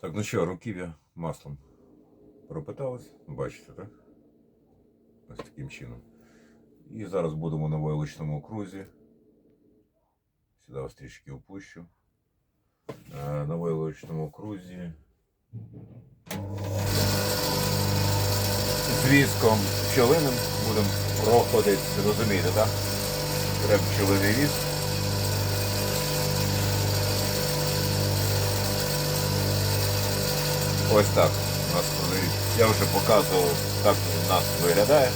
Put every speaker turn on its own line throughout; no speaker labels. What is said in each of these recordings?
Так, ну що, руків'я маслом пропиталось, бачите, так? Ось таким чином. І зараз будемо на войлочному крузі. Сюди вас трішки опущу. Е, На войлочному крузі. З віском пчелиним будемо проходити, розумієте, так? Треба пчелиний віск. Ось так у нас. Я вже показував, як у нас виглядає.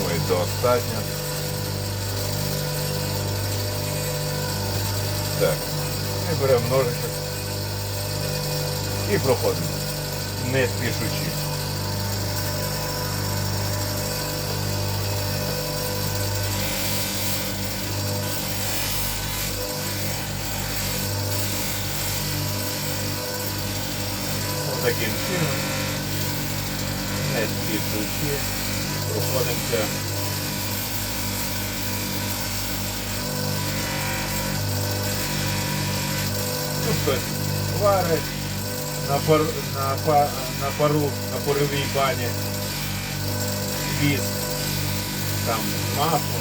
Ну і достатньо. Так. І беремо ножичок. І проходимо. Не спішучи. Таким чином. Не спішучи. Проходимося. Ну, хтось варить на, пар, на, па- на пару, на паровій бані віз, там масло.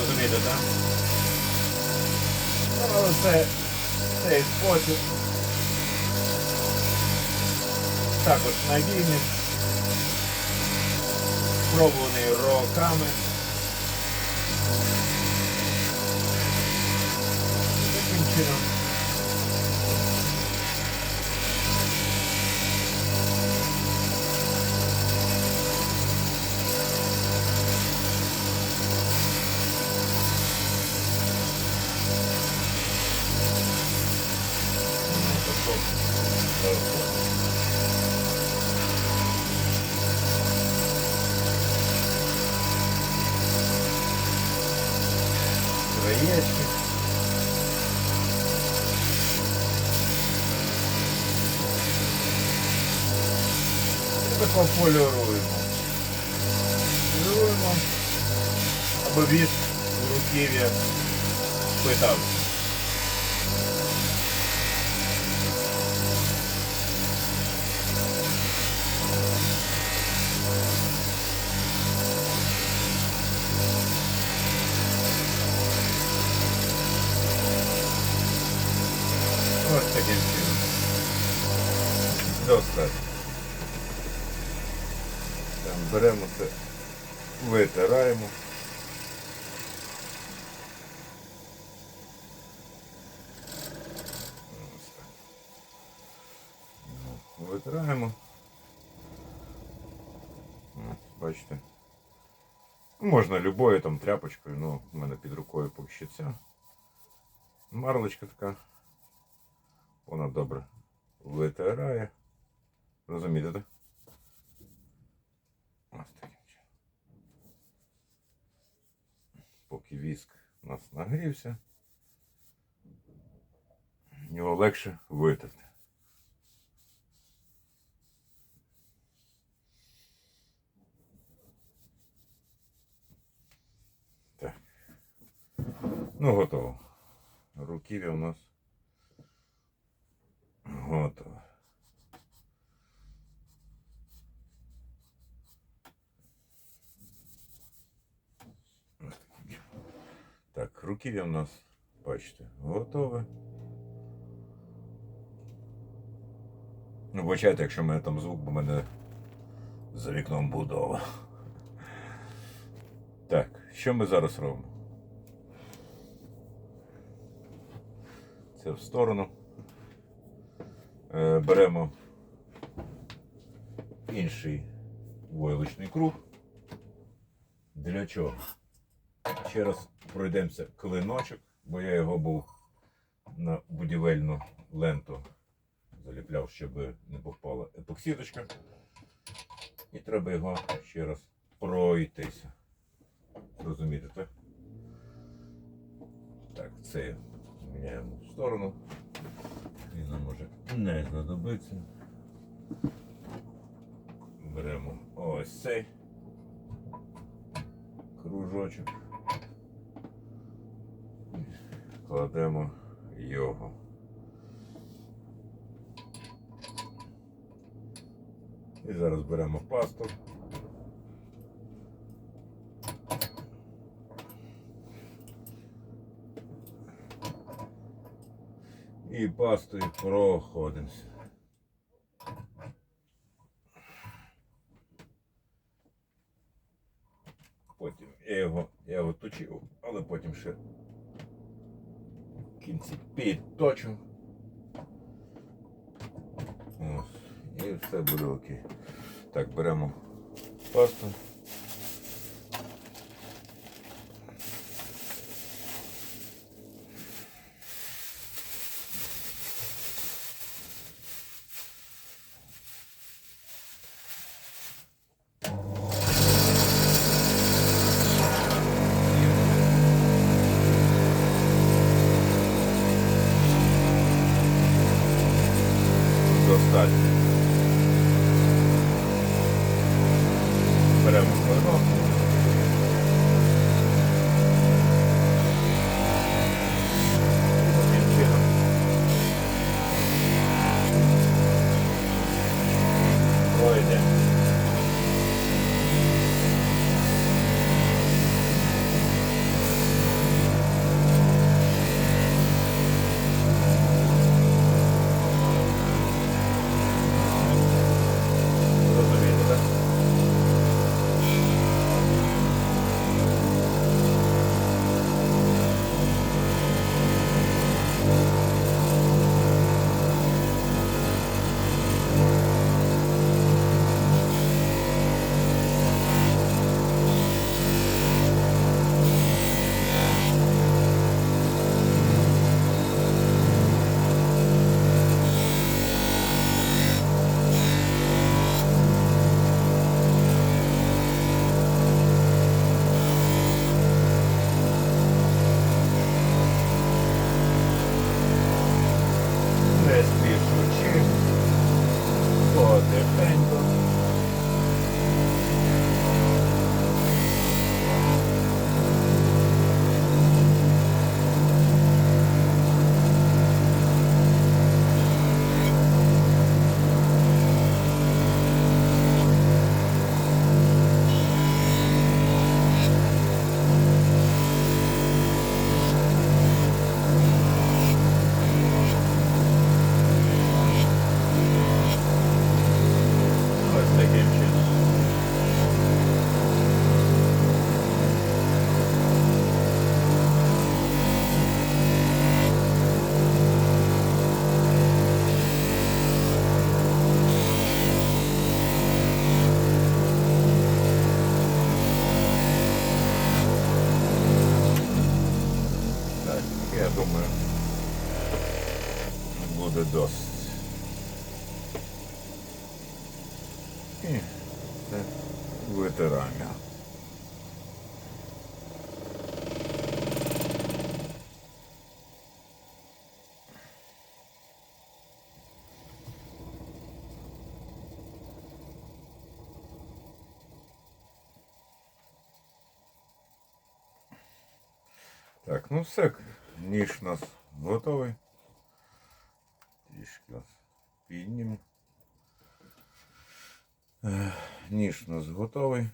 Розумієте, так? Ну, але це цей спосіб також надійний, спробуваний роками. Таким чином. Краєчки. Тепер пополіруємо. Поліруємо, аби у руків'я питався. Таким. Достатньо. Беремо це, витираємо. Ну, Витираємо. Бачите. Можна любою там тряпочкою, ну, в мене під рукою поки що ця. Марлочка така. Вона добре витирає. Розумієте, так? Ось таким чином. Поки віск у нас нагрівся, його легше витерти. Так. Ну, готово. Руків'я у нас готово. Так, руків'я у нас, бачите, готове. Ну, бачайте, якщо в мене там звук, бо в мене за вікном будова. Так, що ми зараз робимо? Це в сторону. Е, беремо інший войлочний круг. Для чого? Ще раз пройдемося клиночок, бо я його був на будівельну ленту заліпляв, щоб не попала епоксидочка. І треба його ще раз пройтися. Розумієте? Так, це міняємо в сторону. Нам може не знадобиться. Беремо ось цей кружочок. кладемо його. І зараз беремо пасту. І пастою проходимося. Потім я його, я його точив, але потім ще в кінці підточу. Ось. І все буде окей. Так, беремо пасту. Досить. І витираємо. Так, ну все, ніж у нас готовий. Трішки ось піднімемо. Е, Ніж у нас готовий.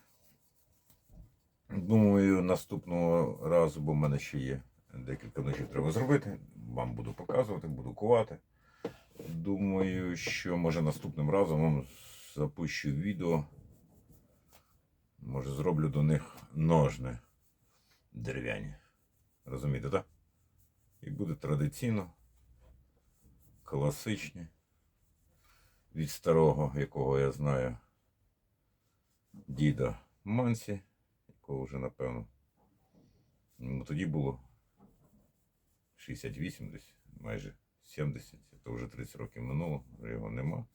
Думаю, наступного разу, бо в мене ще є декілька ножів треба зробити. Вам буду показувати, буду кувати. Думаю, що може наступним разом вам запущу відео. Може зроблю до них ножни дерев'яні. Розумієте, так? І буде традиційно, класичні від старого, якого я знаю, діда Мансі, якого вже, напевно, ну, тоді було 68 десь, майже 70, це вже 30 років минуло, вже його нема.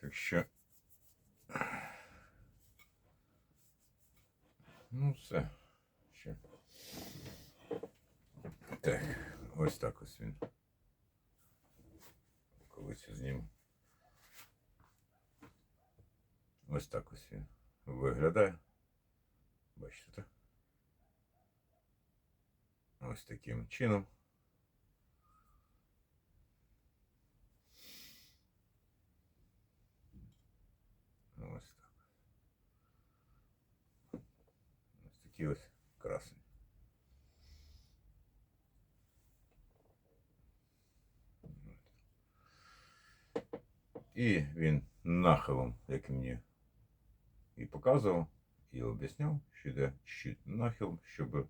Так що. Ну, все. Ще. Так, ось так ось він. Коли це зніму. Ось так ось він виглядає. Бачите, так? Ось таким чином. Ось так. Ось такі ось І він нахилом, як мені і показував, і об'ясняв, що йде нахил, щоб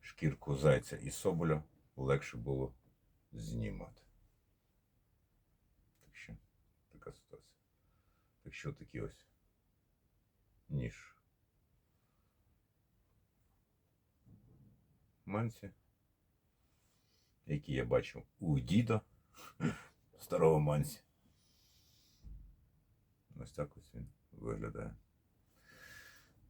шкірку зайця і соболя легше було знімати. Так що така ситуація. Так що такі ось ніж. Манці, які я бачив у діда старого манці. Ось так ось він виглядає.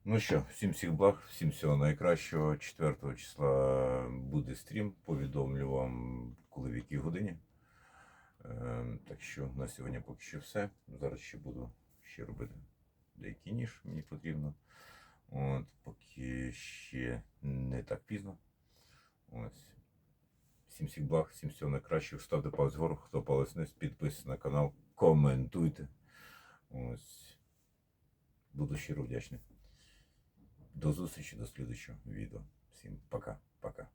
Ну що, всім всіх благ, всім всього найкращого. 4 числа буде стрім. Повідомлю вам, коли в якій годині. Ем, так що на сьогодні поки що все. Зараз ще буду ще робити деякий ніж, мені потрібно. От, поки ще не так пізно. Ось. Всім всіх благ, всім всього найкращого. Ставте палець вгору, хто палець вниз, підписуйтесь на канал, коментуйте. Ось. Буду щиро вдячний. До зустрічі, до слідчого відео. Всім пока, пока.